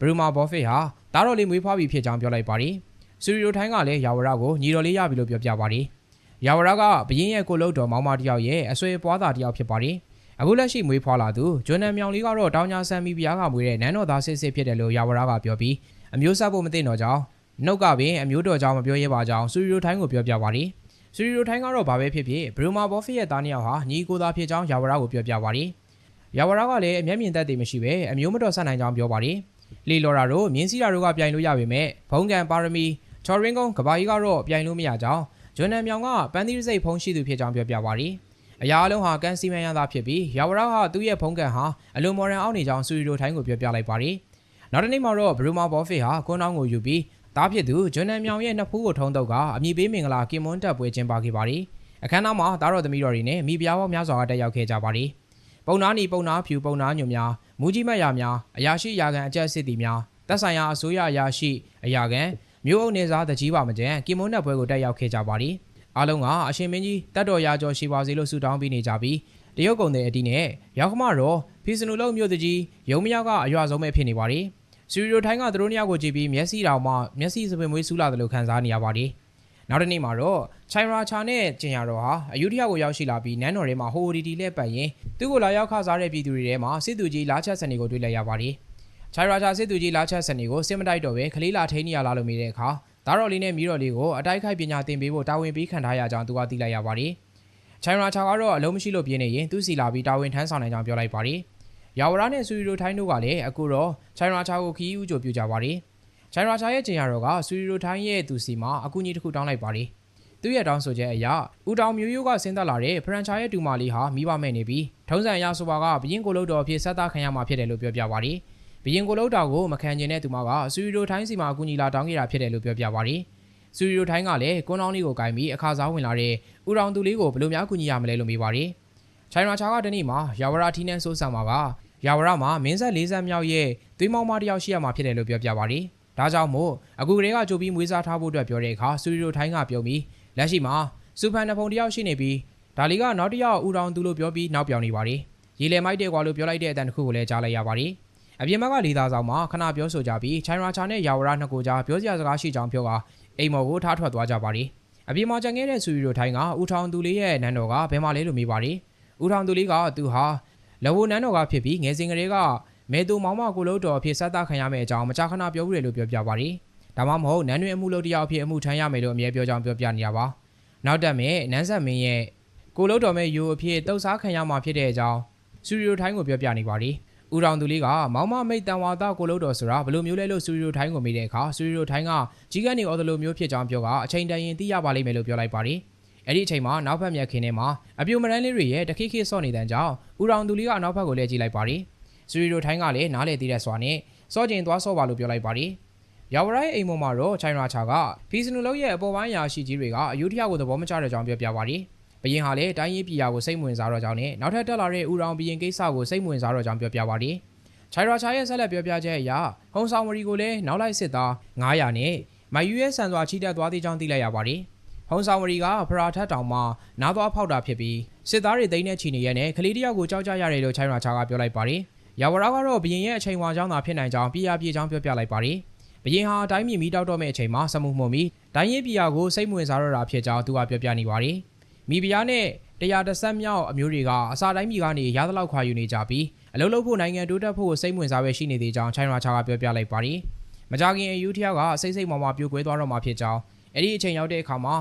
[SPEAKER 1] ဘရူမာဘော့ဖစ်ဟာသားတော်လေးမွေးဖွားပြီဖြစ်ကြောင်းပြောလိုက်ပါတယ်။စူရီယိုထိုင်းကလည်းယာဝရကိုညီတော်လေးရပြီလို့ပြောပြပါတယ်။ယာဝရကဘရင်ရဲ့ကိုလုတ်တော်မောင်မတယောက်ရဲ့အဆွေပွားသားတယောက်ဖြစ်ပါတယ်။ အခုလက်ရှိမွေးဖွားလာသူဂျွန်နန်မြောင်လေးကတော့တောင်ညာဆန်မီပြားကမွေးတဲ့နန်းတော်သားစစ်စစ်ဖြစ်တယ်လို့ယာဝရကပြောပြီးအမျိုးဆက်ဖို့မသိတော့ကြောင်းနှုတ်ကပင်အမျိုးတော်ကြောင့်မပြောရဲပါကြောင်းစူရီယိုထိုင်းကိုပြောပြပါတယ်။စူရီယိုထိုင်းကတော့ဘာပဲဖြစ်ဖြစ်ဘရူမာဘော့ဖစ်ရဲ့သားနှစ်ယောက်ဟာညီကိုသားဖြစ်ကြောင်းယာဝရကိုပြောပြပါတယ်။ယာဝရကလည်းအမျက်မြင်သက်သေမရှိပဲအမျိုးမတော်ဆက်နိုင်ကြောင်းပြောပါတယ်။လီလော်ရာတို့မြင်းစီရာတို့ကပြိုင်လို့ရပေမဲ့ဘုံကန်ပါရမီချော်ရင်းကုန်းကဘာကြီးကတော့ပြိုင်လို့မရကြောင်းဂျွန်နန်မြောင်ကပန်းသီးစိတ်ဖုံးရှိသူဖြစ်ကြောင်းပြောပြပါတယ်။ အရာအလုံးဟာကန်စီမန်ရသားဖြစ်ပြီးယာဝရဟာသူ့ရဲ့ဖုံးကန်ဟာအလွန်မော်ရန်အောက်နေကြောင်းစူရီယိုထိုင်းကိုပြောပြလိုက်ပါတယ်။နောက်တစ်နေ့မှာတော့ဘရူမာဘော့ဖစ်ဟာကွန်းတောင်းကိုယူပြီးတားဖြစ်သူဂျွန်နန်မြောင်ရဲ့နှစ်ဖူးကိုထုံးတော့ကအမိပေးမင်္ဂလာကင်မွန်းတက်ပွဲကျင်းပခဲ့ပါတယ်။အခမ်းအနားမှာသားတော်သမီးတော်တွေနဲ့မိဖုရားပေါင်းများစွာကတက်ရောက်ခဲ့ကြပါတယ်။ပုံနာနီပုံနာဖြူပုံနာညွန်များမူကြီးမတ်ရာများအရာရှိရာခံအကြက်စစ်တီများသက်ဆိုင်ရာအစိုးရအရာရှိအရာခံမြို့အုပ်နေစားတကြီးပါမကျန်ကင်မွန်းနက်ပွဲကိုတက်ရောက်ခဲ့ကြပါသည် အားလုံးကအရှင်မင်းကြီးတတ်တော်ရာကျော်ရှိပါစေလို့ဆုတောင်းပေးနေကြပြီးတရုတ်ကုံတဲ့အတီးနဲ့ရောက်ခမတော့ဖီစနူလုံးမြို့တကြီးရုံမရောက်ကအရွာဆုံးပဲဖြစ်နေပါသည်စီရီယိုထိုင်းကသူတို့နှစ်ယောက်ကိုကြည့်ပြီးမျက်စိတောင်မှမျက်စိစပင်မွေးဆူလာတယ်လို့ခံစားနေရပါသည်နောက်တစ်နေ့မှာတော့ချိုင်ရာချာနဲ့ကျင်ရတော်ဟာအယူထယာကိုရောက်ရှိလာပြီးနန်းတော်ထဲမှာဟိုဒီတီလဲပတ်ရင်သူ့ကိုလာရောက်ခစားတဲ့ပြည်သူတွေထဲမှာစစ်သူကြီးလာချက်စနေကိုတွေ့လိုက်ရပါသည်ချိုင်ရာချာစစ်သူကြီးလာချက်စနေကိုစစ်မတိုက်တော့ပဲခလေးလာထိန်းနေရလာလို့မိတဲ့အခါ သားတော်လေးနဲ့မိတော်လေးကိုအတိုက်ခိုက်ပညာသင်ပေးဖို့တာဝန်ပေးခံထားရကြောင်းသူကသိလိုက်ရပါသည်ချိုင်ရာချာကတော့အလုံးမရှိလို့ပြင်းနေရင်သူ့စီလာပြီးတာဝန်ထမ်းဆောင်နိုင်ကြောင်းပြောလိုက်ပါသည်ယာဝရနဲ့ဆူရီရိုထိုင်းတို့ကလည်းအခုတော့ချိုင်ရာချာကိုခီးဦးကြိုပြကြပါသည်ချိုင်ရာချာရဲ့ကျင်ရတော်ကဆူရီရိုထိုင်းရဲ့သူစီမှာအကူအညီတစ်ခုတောင်းလိုက်ပါသည်သူ့ရဲ့တောင်းဆိုချက်အရဦးတောင်မျိုးရိုးကဆင်းသက်လာတဲ့ဖရန်ချာရဲ့တူမလေးဟာမိဘမဲ့နေပြီးထုံးစံအရဆိုပါကဘရင်ကိုလုတ်တော်အဖြစ်ဆက်သားခံရမှာဖြစ်တယ်လို့ပြောပြပါသည် ဘရင်ကိုလုတ်တော်ကိုမခံကျင်တဲ့သူမကဆူရီရိုထိုင်းစီမှာအကူအညီလာတောင်းခဲ့တာဖြစ်တယ်လို့ပြောပြပါသည်ဆူရီရိုထိုင်းကလည်းကွန်းတောင်းလေးကိုကင်ပြီးအခါစားဝင်လာတဲ့ဦးတောင်သူလေးကိုဘယ်လိုများကူညီရမလဲလို့မေးပါသည်ချိုင်ရာချာကတနေ့မှာယာဝရာထီနန်ဆိုးဆန်မှာကယာဝရမှာမင်းဆက်၄ဆက်မြောက်ရဲ့သွေးမောင်းမတစ်ယောက်ရှိရမှာဖြစ်တယ်လို့ပြောပြပါသည်ဒါကြောင့်မို့အခုကလေးကကြိုပြီးမွေးစားထားဖို့အတွက်ပြောတဲ့အခါဆူရီရိုထိုင်းကပြောပြီးလက်ရှိမှာစူဖန်နဖုံတယောက်ရှိနေပြီးဒါလီကနောက်တစ်ယောက်ဦးတောင်သူလို့ပြောပြီးနောက်ပြောင်နေပါသည်ရေလေမိုက်တဲ့ကွာလို့ပြောလိုက်တဲ့အတန်တစ်ခုကိုလည်းကြားလိုက်ရပါသည် အပြင်ဘက်ကလေးသားဆောင်မှာခဏပြောဆိုကြပြီးချိုင်ရာချာနဲ့ယာဝရနှစ်ကိုကြားပြောစရာစကားရှိကြောင်းပြောကအိမ်မော်ကိုထားထွက်သွားကြပါသည်အပြင်မှာကြံခဲ့တဲ့ဆူရီရိုထိုင်းကဦးထောင်သူလေးရဲ့နန်းတော်ကဘယ်မှာလဲလို့မေးပါသည်ဦးထောင်သူလေးကသူဟာလဝနန်းတော်ကဖြစ်ပြီးငယ်စဉ်ကလေးကမဲသူမောင်မကိုလို့တော်အဖြစ်ဆက်သားခံရမယ့်အကြောင်းမကြာခဏပြောဘူးလေလို့ပြောပြပါသည်ဒါမှမဟုတ်နန်းတွင်အမှုလုပ်တရားအဖြစ်အမှုထမ်းရမယ်လို့အမြဲပြောကြောင်းပြောပြနေရပါနောက်တက်မဲ့နန်းဆက်မင်းရဲ့ကိုလို့တော်မဲ့ယူအဖြစ်တုတ်စားခံရမှာဖြစ်တဲ့အကြောင်းစူရီယိုထိုင်းကိုပြောပြနေပါသည် ဦးတော်သူလေးကမောင်မမိတ်တန်ဝါသားကိုလို့တော်ဆိုတာဘယ်လိုမျိုးလဲလို့စူရီယိုထိုင်းကိုမေးတဲ့အခါစူရီယိုထိုင်းကကြီးကနေအော်ဒလိုမျိုးဖြစ်ကြောင်းပြောကအချိန်တန်ရင်သိရပါလိမ့်မယ်လို့ပြောလိုက်ပါသည်အဲ့ဒီအချိန်မှာနောက်ဖက်မြက်ခင်းထဲမှာအပြူမရန်လေးတွေရဲ့တခိခိဆော့နေတဲ့ကြောင်းဦးတော်သူလေးကအနောက်ဖက်ကိုလဲကြည့်လိုက်ပါသည်စူရီယိုထိုင်းကလည်းနားလေသေးတဲ့စွာနဲ့စောကျင်သွားဆော့ပါလို့ပြောလိုက်ပါသည်ယာဝရိုင်းအိမ်မော်မှာတော့ချိုင်ရာချာကဖီစနူလုံးရဲ့အပေါ်ပိုင်းရာရှိကြီးတွေကအယူထယာကိုသဘောမကျတဲ့ကြောင်းပြောပြပါသည် ဘရင်ဟာလည်းတိုင်းရေးပြည်ရာကိုစိတ်ဝင်စားတော့ကြောင်းနဲ့နောက်ထပ်တက်လာတဲ့ဦးရောင်ဘရင်ကိစ္စကိုစိတ်ဝင်စားတော့ကြောင်းပြောပြပါသည်ချိုင်ရာချာရဲ့ဆက်လက်ပြောပြချက်အရဟုံဆောင်ဝရီကိုလည်းနောက်လိုက်စစ်သား900နဲ့မယူရဲဆန်စွာချီတက်သွားသေးကြောင်းသိလိုက်ရပါသည်ဟုံဆောင်ဝရီကဖရာထက်တောင်မှနားသွားဖောက်တာဖြစ်ပြီးစစ်သားတွေသိမ်းတဲ့ချီနေရဲနဲ့ကလေးတယောက်ကိုကြောက်ကြရတယ်လို့ချိုင်ရာချာကပြောလိုက်ပါတယ်။ယာဝရာကတော့ဘရင်ရဲ့အချိန်ဝါကြောင်းသာဖြစ်နိုင်ကြောင်းပြရပြေကြောင်းပြောပြလိုက်ပါတယ်။ဘရင်ဟာအတိုင်းမြင်မီတောက်တော့မဲ့အချိန်မှာစမှုမှုမီတိုင်းရေးပြည်ရာကိုစိတ်ဝင်စားရတာဖြစ်ကြောင်းသူကပြောပြနေပါတယ်။ မိဖုရားနဲ့တရားတဆက်မြောက်အမျိုးတွေကအစာတိုင်းပြည်ကနေရသလောက်ခွာယူနေကြပြီးအလုံးလုံးဖို့နိုင်ငံတိုးတက်ဖို့စိတ်ဝင်စားပဲရှိနေသေးကြောင်းချိုင်ရာချာကပြောပြလိုက်ပါတယ်။မကြခင်အယူထျားကစိတ်စိတ်မောင်မောင်ပြိုကွဲသွားတော့မှာဖြစ်ကြောင်းအဲ့ဒီအချိန်ရောက်တဲ့အခါမှာ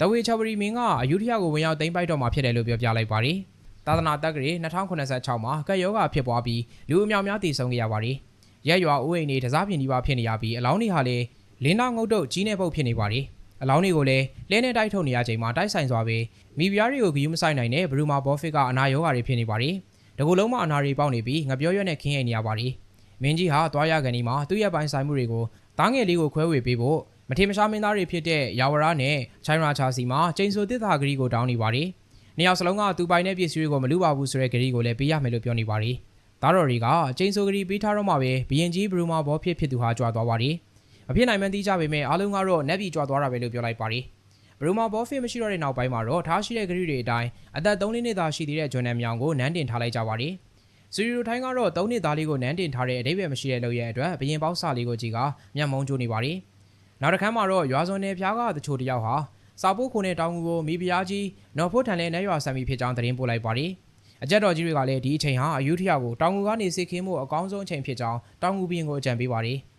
[SPEAKER 1] တဝေချဝရီမင်းကအယူထျားကိုဝင်ရောက်သိမ်းပိုက်တော့မှာဖြစ်တယ်လို့ပြောပြလိုက်ပါတယ်။သာသနာတက္ကရာ2086မှာကက်ယောဂဖြစ်ပွားပြီးလူအမြောက်များတည်ဆုံခဲ့ရပါတယ်။ရက်ရွာဦးအိမ်တွေတစားပြင်ဒီပါဖြစ်နေရပြီးအလောင်းတွေဟာလည်းလင်းနာငုတ်တုတ်ကြီးနေပုတ်ဖြစ်နေပါတယ်။ အလောင်းတွေကိုလည်းလဲနဲ့တိုက်ထုတ်နေရချိန်မှာတိုက်ဆိုင်စွာပဲမိဖုရားတွေကိုဂယူးမဆိုင်နိုင်တဲ့ဘရူမာဘောဖစ်ကအနာယောဂါတွေဖြစ်နေပါတယ်။တကူလုံးမှာအနာတွေပေါက်နေပြီးငပြောရွက်နဲ့ခင်းရိပ်နေရပါတယ်။မင်းကြီးဟာသွားရကန်ဒီမှာသူ့ရဲ့ပိုင်ဆိုင်မှုတွေကိုတားငယ်လေးကိုခွဲဝေပေးဖို့မထေမရှားမင်းသားတွေဖြစ်တဲ့ယာဝရနဲ့ချိုင်ရာချာစီမှာကျိန်ဆိုတစ်သာဂရီကိုတောင်းနေပါတယ်။နှစ်ယောက်စလုံးကသူပိုင်တဲ့ပစ္စည်းတွေကိုမလူပါဘူးဆိုတဲ့ဂရီကိုလည်းပေးရမယ်လို့ပြောနေပါတယ်။သားတော်တွေကကျိန်ဆိုဂရီပေးထားတော့မှပဲဘီရင်ကြီးဘရူမာဘောဖြစ်ဖြစ်သူဟာကြွားသွားပါတယ်။ မဖြစ်နိုင်မှန်းသိကြပေမဲ့အားလုံးကတော့နက်ပြီးကြွားသွားတာပဲလို့ပြောလိုက်ပါတယ်။ဘရူမာဘောဖစ်မရှိတော့တဲ့နောက်ပိုင်းမှာတော့ထားရှိတဲ့ဂရီတွေအတိုင်းအသက်3နှစ်သာရှိသေးတဲ့ဂျွန်နန်မြောင်ကိုနန်းတင်ထားလိုက်ကြပါတယ်။စီရီယိုထိုင်းကတော့3နှစ်သားလေးကိုနန်းတင်ထားတဲ့အဓိပ္ပာယ်မရှိတဲ့လုပ်ရဲ့အတွက်ဘရင်ပေါက်စာလေးကိုကြည့်ကမျက်မုံးကျိုးနေပါတယ်။နောက်တစ်ခါမှတော့ရွာစုံနယ်ဖျားကတချို့တယောက်ဟာစာပိုးခုနဲ့တောင်ငူကိုမိဖုရားကြီးနော်ဖို့ထန်လဲနဲ့ရွာဆံမီဖြစ်ကြောင်းသတင်းပို့လိုက်ပါတယ်။အကြက်တော်ကြီးတွေကလည်းဒီအချိန်ဟာအယူထျာကိုတောင်ငူကနေစစ်ခင်းမှုအကောင်းဆုံးအချိန်ဖြစ်ကြောင်းတောင်ငူဘီရင်ကိုအကြံပေးပါတယ်။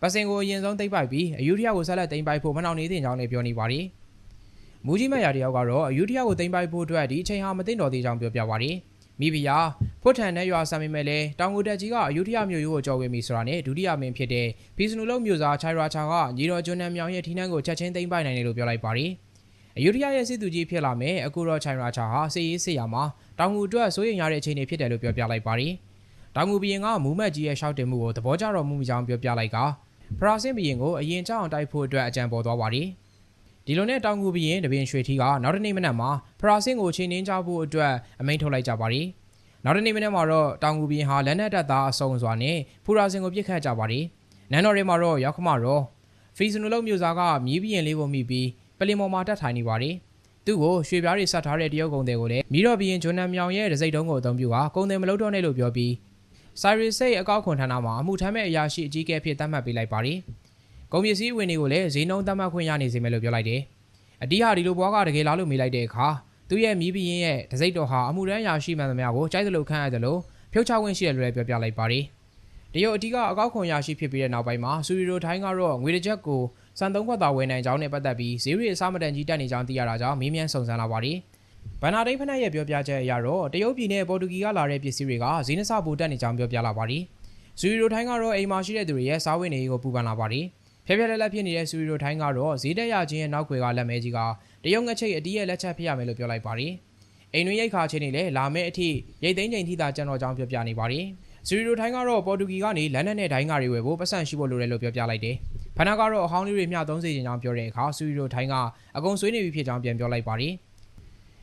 [SPEAKER 1] ပတ်စင်ကိုအရင်ဆုံးသိမ့်ပိုက်ပြီးအယူထျာကိုဆက်လက်သိမ့်ပိုက်ဖို့မနှောင့်နှေးတင်ကြောင်းလည်းပြောနေပါတယ်။မူကြီးမယာတယောက်ကတော့အယူထျာကိုသိမ့်ပိုက်ဖို့အတွက်ဒီအချိန်ဟာမသိတော်သေးကြောင်းပြောပြပါတယ်။မိဖုရားဖွတ်ထန်နဲ့ရွာဆံမီမဲ့လဲတောင်ငူတက်ကြီးကအယူထျာမျိုးရိုးကိုကြော်ဝင်ပြီဆိုတာနဲ့ဒုတိယမင်းဖြစ်တဲ့ဖီစနူလုံးမျိုးစားချိုင်ရာချာကညီတော်ကျွန်းနံမြောင်ရဲ့ထီနှန်းကိုချက်ချင်းသိမ့်ပိုက်နိုင်တယ်လို့ပြောလိုက်ပါတယ်။အယူထရရဲ့စစ်သူကြီးဖြစ်လာမယ်အခုတော့ချိုင်ရာချာဟာစစ်ရေးစစ်ရာမှာတောင်ငူအတွက်စိုးရိမ်ရတဲ့အခြေအနေဖြစ်တယ်လို့ပြောပြလိုက်ပါတယ်။တောင်ငူဘီရင်ကမူမက်ကြီးရဲ့ရှောက်တင်မှုကိုသဘောကျတော်မူမိကြောင်းပြောပြလိုက်က ဖရာဆင်းဘီရင်ကိုအရင်ကြောင်တိုက်ဖို့အတွက်အကြံပေါ်သွားပါတယ်။ဒီလိုနဲ့တောင်ငူဘီရင်တပင်ရွှေထီကနောက်တစ်နေ့မနက်မှာဖရာဆင်းကိုချိန်နှင်းကြဖို့အတွက်အမိန့်ထုတ်လိုက်ကြပါတယ်။နောက်တစ်နေ့မနက်မှာတော့တောင်ငူဘီရင်ဟာလက်နက်တပ်သားအစုံစွာနဲ့ဖူရာဆင်ကိုပြစ်ခတ်ကြပါတယ်။နန်းတော်ရဲမှာတော့ရောက်ခမတော့ဖီစနိုလုံးမျိုးစားကမြည်ပြင်းလေးကိုမိပြီးပလင်ပေါ်မှာတက်ထိုင်နေပါတယ်သူ့ကိုရွှေပြားတွေဆက်ထားတဲ့တရုတ်ကုံတွေကိုလည်းမိတော့ဘီရင်ဂျွန်နန်မြောင်ရဲ့ဒစိတ်တုံးကိုအသုံးပြုကကုံတယ်မလုပ်တော့နဲ့လို့ပြောပြီး ဆိုင်ရီစိတ်အကောက်ခွန်ဌာနမှာအမှုထမ်းမဲ့အရာရှိအကြီးအကဲအဖြစ်သတ်မှတ်ပေးလိုက်ပါတယ်ကုန်ပစ္စည်းဝင်တွေကိုလည်းဈေးနှုန်းသတ်မှတ်ခွင့်ရနေစေမယ်လို့ပြောလိုက်တယ်အတီးဟာဒီလိုဘွားကတကယ်လားလို့မေးလိုက်တဲ့အခါသူ့ရဲ့မိဘရင်ရဲ့ဒစိတ်တော်ဟာအမှုထမ်းအရာရှိမှန်သမျှကိုကြိုက်သလိုခန့်ရတယ်လို့ဖြုတ်ချခွင့်ရှိတယ်လို့လည်းပြောပြလိုက်ပါတယ်တရုတ်အတီးကအကောက်ခွန်ရရှိဖြစ်ပြီးတဲ့နောက်ပိုင်းမှာစူရီရိုထိုင်းကတော့ငွေတစ်ချက်ကိုစံသုံးခွက်သာဝယ်နိုင်ကြောင်းနဲ့ပတ်သက်ပြီးဈေးရီအစားမတန်ကြီးတက်နေကြောင်းသိရတာကြောင့်မေးမြန်းစုံစမ်းလာပါတယ်။ ဗန်နာဒိတ်ဖက်နက်ရဲ့ပြောပြချက်အရတော့တရုတ်ပြည်နဲ့ပေါ်တူဂီကလာတဲ့ပစ္စည်းတွေကဈေးနှစပိုတက်နေကြောင်းပြောပြလာပါတယ်။စူရီရိုထိုင်းကတော့အိမ်မှာရှိတဲ့သူတွေရဲ့စားဝတ်နေရေးကိုပူပန်လာပါတယ်။ဖြည်းဖြည်းလက်လက်ဖြစ်နေတဲ့စူရီရိုထိုင်းကတော့ဈေးတက်ရခြင်းရဲ့နောက်ွယ်ကလက်မဲကြီးကတရုတ်ငှက်ချိတ်အတီးရဲ့လက်ချက်ဖြစ်ရမယ်လို့ပြောလိုက်ပါတယ်။အိမ်တွင်းရိတ်ခါချင်းနေလဲလာမဲ့အထိရိတ်သိမ်းချိန်ထိသာကျန်တော်ကြောင်းပြောပြနေပါတယ်။စူရီရိုထိုင်းကတော့ပေါ်တူဂီကနေလန်ဒန်နဲ့ဒိုင်းကာတွေဝယ်ဖို့ပတ်စံရှိဖို့လိုတယ်လို့ပြောပြလိုက်တယ်။ဖနာကတော့အဟောင်းလေးတွေမျှသုံးစေချင်ကြောင်းပြောတဲ့အခါစူရီရိုထိုင်းကအကုံဆွေးနေပြီဖြစ်ကြောင်းပြန်ပြောလိုက်ပါတယ်။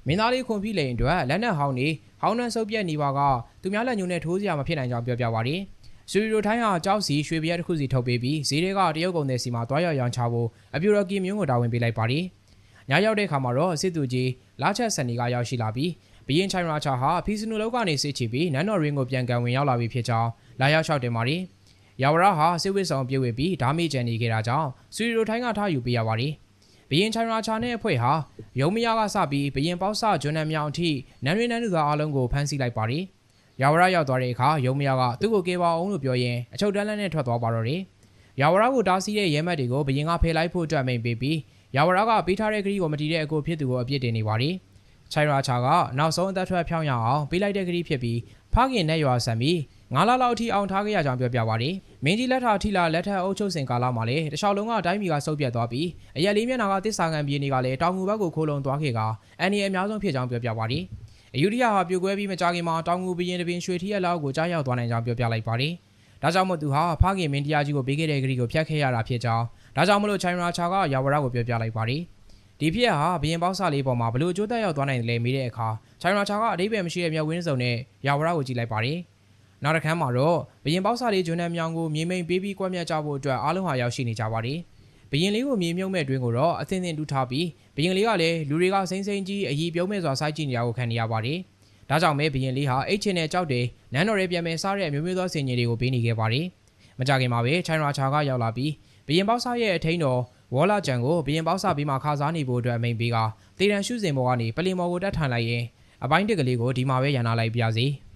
[SPEAKER 1] မင်းသားလေးခွန်ဖိလိန်အတွက်လက်နက်ဟောင်းနေဟောင်းနှံဆုပ်ပြက်နေပါကသူများလက်ညှိုးနဲ့ထိုးစရာမဖြစ်နိုင်ကြောင်းပြောပြပါတယ်။စူရီရိုထိုင်းဟာကြောက်စီရွှေပြဲတစ်ခုစီထုတ်ပေးပြီးဈေးတွေကတရုတ်ကုန်တဲ့စီမှာတွားရောက်ရောင်းချဖို့အပြူရကီမျိုးကိုတာဝန်ပေးလိုက်ပါတယ်။ညရောက်တဲ့အခါမှာတော့စစ်သူကြီးလာချက်စန်နီကရောက်ရှိလာပြီးဘီရင်ချိုင်ရာချာဟာဖီစနူလောက်ကနေစစ်ချီပြီးနန်းတော်ရင်းကိုပြန်ကန်ဝင်ရောက်လာပြီးဖြစ်ကြောင်းလာရောက်လျှောက်တင်ပါတယ်။ယာဝရဟာစစ်ဝစ်ဆောင်ပြေဝေပြီးဓာမေကျန်နေခဲ့တာကြောင့်စူရီရိုထိုင်းကထားယူပေးရပါတယ်။ ဘီရင်ချိုင်ရာချာနဲ့အဖွဲ့ဟာရုံမရကစပြီးဘီရင်ပေါက်ဆဂျွန်နန်မြောင်အထိနန်းရင်းနန်းသူသားအလုံးကိုဖမ်းဆီးလိုက်ပါတယ်။ယာဝရရောက်သွားတဲ့အခါရုံမရကသူ့ကိုကေပါအောင်လို့ပြောရင်အချုပ်တန်းလန်းနဲ့ထွက်သွားပါတော့တယ်။ယာဝရကိုတားဆီးတဲ့ရဲမတ်တွေကိုဘီရင်ကဖယ်လိုက်ဖို့အတွက်မိန်ပေးပြီးယာဝရကပေးထားတဲ့ဂရီကိုမတီးတဲ့အကိုဖြစ်သူကိုအပြစ်တင်နေပါတယ်။ချိုင်ရာချာကနောက်ဆုံးအသက်ထွက်ဖြောင်းရအောင်ပေးလိုက်တဲ့ဂရီဖြစ်ပြီးဖခင်နဲ့ရွာဆန်ပြီး ငါးလလောက်အထိအောင်ထားခဲ့ရကြောင်းပြောပြပါတယ်။မင်းကြီးလက်ထာထိလာလက်ထက်အုပ်ချုပ်စင်ကာလမှာလည်းတခြားလုံးကတိုင်းပြည်ကစုပ်ပြတ်သွားပြီးအရက်လေးမျက်နှာကတစ္ဆာငံပြည်နေကလည်းတောင်ငူဘက်ကိုခိုးလုံသွားခဲ့ကအန်ဒီအများဆုံးဖြစ်ကြောင်းပြောပြပါတယ်။အယူရီးယားဟာပြိုကွဲပြီးမကြခင်မှာတောင်ငူဘရင်တပင်ရွှေထီးရက်လောက်ကိုကြားရောက်သွားနိုင်ကြောင်းပြောပြလိုက်ပါတယ်။ဒါကြောင့်မို့သူဟာဖခင်မင်းတရားကြီးကိုပေးခဲ့တဲ့ဂရီကိုဖျက်ခဲ့ရတာဖြစ်ကြောင်းဒါကြောင့်မလို့ချိုင်ရာချာကယာဝရကိုပြောပြလိုက်ပါတယ်။ဒီဖြစ်ဟာဘရင်ပေါက်ဆလေးပေါ်မှာဘလို့အကျိုးသက်ရောက်သွားနိုင်တယ်လဲမေးတဲ့အခါချိုင်ရာချာကအဓိပ္ပာယ်မရှိတဲ့မြောက်ဝင်းစုံနဲ့ယာဝရကိုကြည့်လိုက်ပါတယ်။ နောက်တစ်ခါမှာတော့ဘရင်ပေါက်ဆလေးဂျွန်းနန်မြောင်ကိုမြေမိန်ပေးပြီးကွက်မြတ်ကြဖို့အတွက်အားလုံးဟာရောက်ရှိနေကြပါတယ်။ဘရင်လေးကိုမြေမြုံမဲ့အတွင်းကိုတော့အသင်းသင်းတူထားပြီးဘရင်လေးကလည်းလူတွေကစိမ့်စိမ့်ကြီးအည်ပြုံးမဲ့စွာစိုက်ကြည့်နေတာကိုခံနေရပါတယ်။ဒါကြောင့်ပဲဘရင်လေးဟာအိတ်ချင်တဲ့ကြောက်တယ်နန်းတော်ရဲပြန်မဲ့စားတဲ့အမျိုးမျိုးသောစင်ကြီးတွေကိုပေးနေခဲ့ပါတယ်။မကြခင်မှာပဲချိုင်ရာချာကရောက်လာပြီးဘရင်ပေါက်ဆရဲ့အထိန်တော်ဝေါ်လာဂျန်ကိုဘရင်ပေါက်ဆပြီးမှခါစားနေဖို့အတွက်အမိန်ပေးကတေတန်ရှုစင်ပေါ်ကနေပလင်မော်ကိုတက်ထိုင်လိုက်ရင်အပိုင်းတစ်ကလေးကိုဒီမှာပဲရန်နာလိုက်ပြစေ။